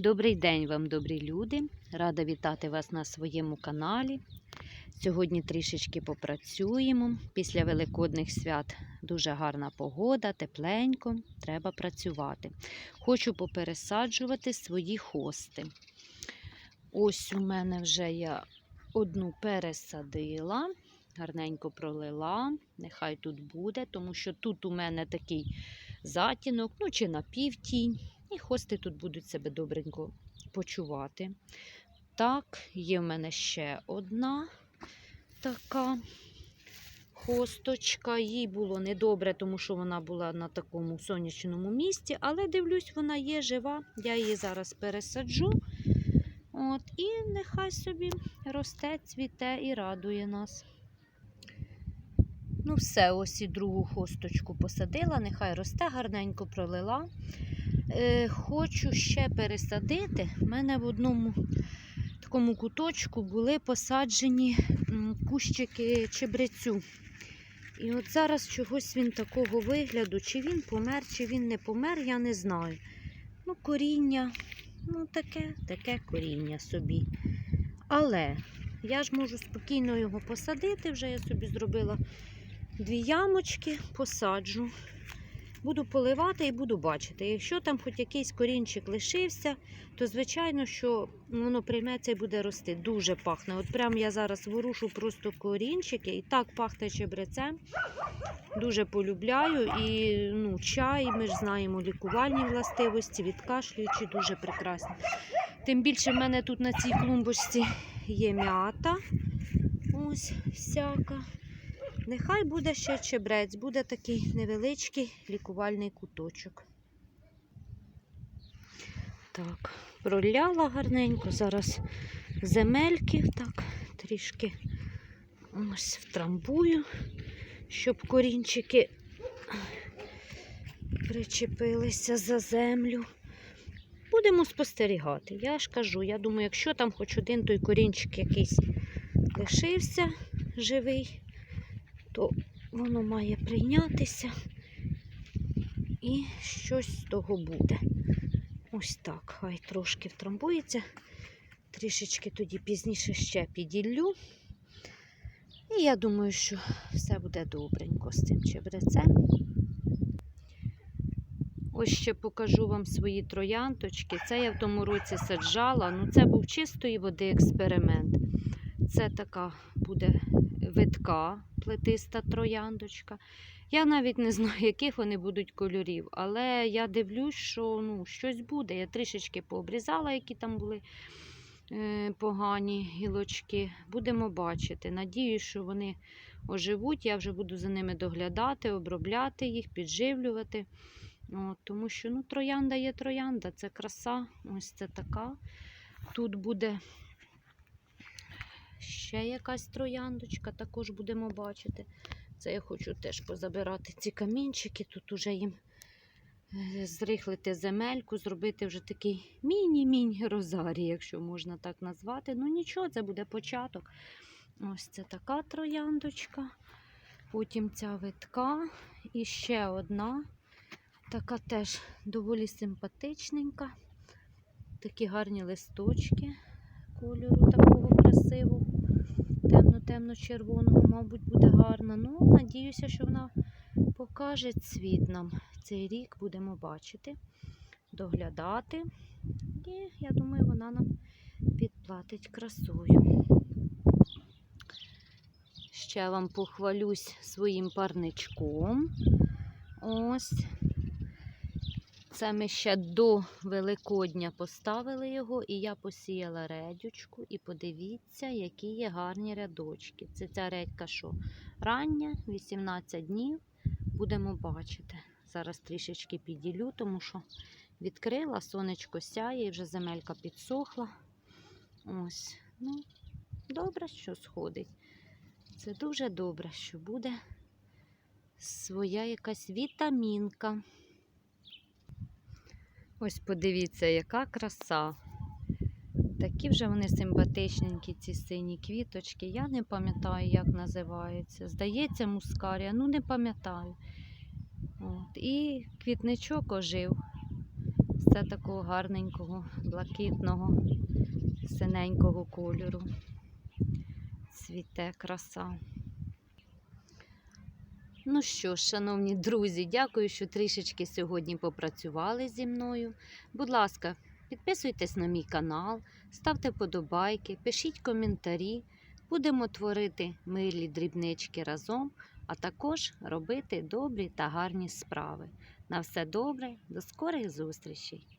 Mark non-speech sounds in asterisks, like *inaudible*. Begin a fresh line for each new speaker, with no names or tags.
Добрий день вам, добрі люди! Рада вітати вас на своєму каналі. Сьогодні трішечки попрацюємо. Після Великодних свят дуже гарна погода, тепленько, треба працювати. Хочу попересаджувати свої хости. Ось у мене вже я одну пересадила, гарненько пролила. Нехай тут буде, тому що тут у мене такий затінок, ну чи напівтінь. І хости тут будуть себе добренько почувати. Так, є в мене ще одна така хосточка. Їй було недобре, тому що вона була на такому сонячному місці, але дивлюсь, вона є жива. Я її зараз пересаджу. От, І нехай собі росте, цвіте і радує нас. Ну, все, ось і другу хосточку посадила, нехай росте, гарненько пролила. Е, хочу ще пересадити. У мене в одному такому куточку були посаджені кущики чебрецю. І от зараз чогось він такого вигляду, чи він помер, чи він не помер, я не знаю. Ну, коріння, ну таке, таке коріння собі. Але я ж можу спокійно його посадити. Вже я собі зробила дві ямочки, посаджу. Буду поливати і буду бачити. Якщо там хоч якийсь корінчик лишився, то звичайно, що воно прийметься і буде рости. Дуже пахне. От прям я зараз ворушу просто корінчики і так пахне чебрецем. Дуже полюбляю. І ну, чай, ми ж знаємо лікувальні властивості, відкашлюючи, дуже прекрасні. Тим більше в мене тут на цій клумбочці є м'ята. Ось всяка. Нехай буде ще чебрець, буде такий невеличкий лікувальний куточок. Так, проляла гарненько. Зараз земельки так трішки ось втрамбую, щоб корінчики причепилися за землю. Будемо спостерігати. Я ж кажу, я думаю, якщо там хоч один той корінчик якийсь лишився живий, то воно має прийнятися і щось з того буде. Ось так, хай трошки втрамбується. Трішечки тоді пізніше ще піділлю. І я думаю, що все буде добренько з цим чебрецем. Ось ще покажу вам свої троянточки. Це я в тому році саджала. Ну, це був чистої води експеримент. Це така буде витка, плетиста трояндочка. Я навіть не *laughs* знаю, яких вони будуть кольорів, але я дивлюсь, що ну, щось буде. Я трішечки пообрізала, які там були е, погані гілочки. Будемо бачити. Надіюсь, що вони оживуть. Я вже буду за ними доглядати, обробляти їх, підживлювати. От, тому що ну, троянда є троянда, це краса. Ось це така. Тут буде ще якась трояндочка, також будемо бачити. Це я хочу теж позабирати ці камінчики. Тут уже їм е, зрихлити земельку, зробити вже такий міні-міні розарій, якщо можна так назвати. Ну нічого, це буде початок. Ось це така трояндочка. Потім ця витка. І ще одна. Така теж доволі симпатичненька. Такі гарні листочки кольору такого красивого, темно-темно-червоного, мабуть, буде гарна. Ну, надіюся, що вона покаже цвіт нам цей рік. Будемо бачити, доглядати. І я думаю, вона нам підплатить красою. Ще вам похвалюсь своїм парничком. Ось. Це ми ще до Великодня поставили його, і я посіяла редючку. І подивіться, які є гарні рядочки. Це ця редька, що рання, 18 днів. Будемо бачити. Зараз трішечки піділю, тому що відкрила, сонечко сяє, і вже земелька підсохла. Ось, ну, добре, що сходить. Це дуже добре, що буде своя якась вітамінка. Ось подивіться, яка краса. Такі вже вони симпатичненькі, ці сині квіточки. Я не пам'ятаю, як називаються. Здається, мускарія, ну не пам'ятаю. От. І квітничок ожив. Оце такого гарненького, блакитного, синенького кольору. Цвіте краса. Ну що ж, шановні друзі, дякую, що трішечки сьогодні попрацювали зі мною. Будь ласка, підписуйтесь на мій канал, ставте вподобайки, пишіть коментарі. Будемо творити милі дрібнички разом, а також робити добрі та гарні справи. На все добре, до скорих зустрічей!